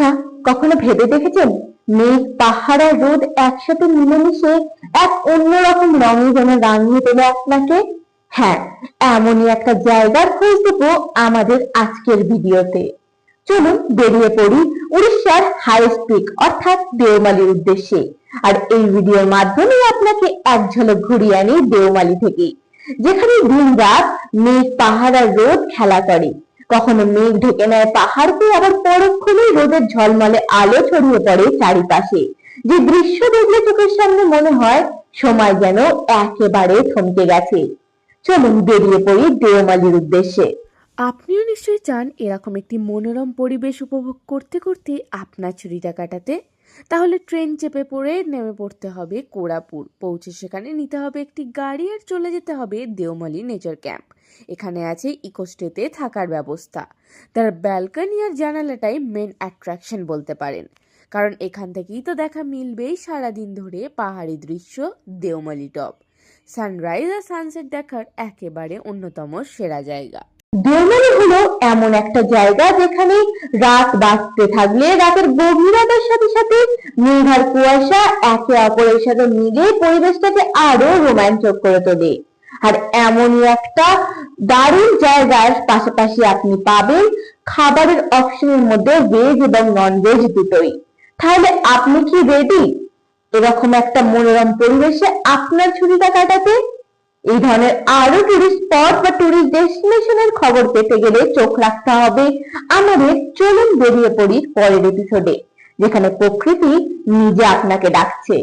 আচ্ছা কখনো ভেবে দেখেছেন? মেঘ, পাহাড় আর রোদ একসাথে মিলেমিশে এক অন্যরকম রঙে যেন রাঙিয়ে দেবে আপনাকে? হ্যাঁ এমনই একটা জায়গার খোঁজ দেবো আমাদের আজকের ভিডিওতে। চলুন বেরিয়ে পড়ি উড়িষ্যার হাইস্ট পিক অর্থাৎ দেওমালির উদ্দেশ্যে। আর এই ভিডিওর মাধ্যমে আপনাকে এক ঝলক ঘুরিয়ে আনি দেওমালি থেকে, যেখানে দিন রাত মেঘ, পাহাড় আর রোদ খেলা করে। কখনো মেঘ ঢেকে নেয় পাহাড়কে, আবার পরক্ষণেই রোদের ঝলমলে আলো ছড়িয়ে পড়ে চারিপাশে। যে দৃশ্য দেখলে চোখের সামনে মনে হয়, সময় যেন একেবারে থমকে গেছে। চলুন বেরিয়ে পড়ি দেওমালির উদ্দেশ্যে। আপনিও নিশ্চয়ই চান এরকম একটি মনোরম পরিবেশ উপভোগ করতে করতে আপনার ছুটিটা কাটাতে? তাহলে ট্রেন চেপে পড়ে নেমে পড়তে হবে কোরাপুর। পৌঁছে সেখানে নিতে হবে একটি গাড়ি আর চলে যেতে হবে দেওমালি নেচার ক্যাম্প। এখানে আছে ইকোস্টেতে থাকার ব্যবস্থা। তার ব্যালকনি আর জানালাটাই মেন অ্যাট্রাকশন বলতে পারেন। কারণ এখান থেকেই তো দেখা মিলবেই সারাদিন ধরে পাহাড়ি দৃশ্য দেওমালি টপ। সানরাইজ আর সানসেট দেখার একেবারে অন্যতম সেরা জায়গা। দেওমালি হলো এমন একটা জায়গা যেখানে রাত বাঁচতে থাকলে রাতের গভীরতার সাথে সাথে আর কুয়াশা একে অপরের সাথে মিলে পরিবেশটাকে আরও রোমাঞ্চক করে তোলে। আর এমনই একটা দারুণ জায়গার পাশাপাশি আপনি পাবেন খাবারের অপশনের মধ্যে ভেজ এবং নন ভেজ দুটোই। তাহলে আপনি কি রেডি এরকম একটা মনোরম পরিবেশে আপনার ছুটিটা কাটাতে এই ধরনের আরও টুরিস্ট স্পট বা টুরিস্ট ডেস্টিনেশনের খবর পেতে গেলে চোখ রাখতে হবে। আমাদের চলুন বেরিয়ে পড়ি পরের এপিসোডে যেখানে প্রকৃতি নিজে আপনাকে ডাকছে।